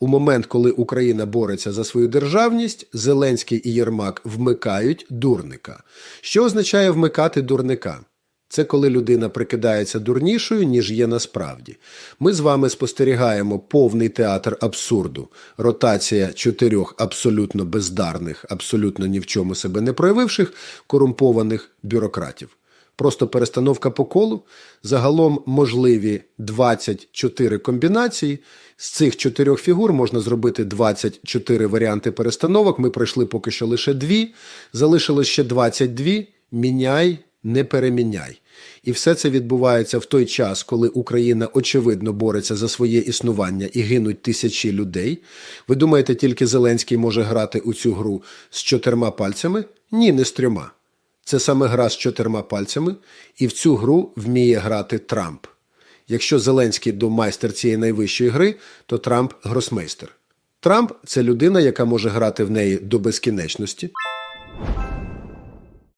У момент, коли Україна бореться за свою державність, Зеленський і Єрмак вмикають дурника. Що означає вмикати дурника? Це коли людина прикидається дурнішою, ніж є насправді. Ми з вами спостерігаємо повний театр абсурду, ротація чотирьох абсолютно бездарних, абсолютно ні в чому себе не проявивших корумпованих бюрократів. Просто перестановка по колу. Загалом можливі 24 комбінації. З цих чотирьох фігур можна зробити 24 варіанти перестановок. Ми пройшли поки що лише дві. Залишилось ще 22. Міняй, не переміняй. І все це відбувається в той час, коли Україна очевидно бореться за своє існування і гинуть тисячі людей. Ви думаєте, тільки Зеленський може грати у цю гру з чотирма пальцями? Ні, не з трьома. Це саме гра з чотирма пальцями, і в цю гру вміє грати Трамп. Якщо Зеленський до майстер цієї найвищої гри, то Трамп гросмейстер. Трамп це людина, яка може грати в неї до безкінечності.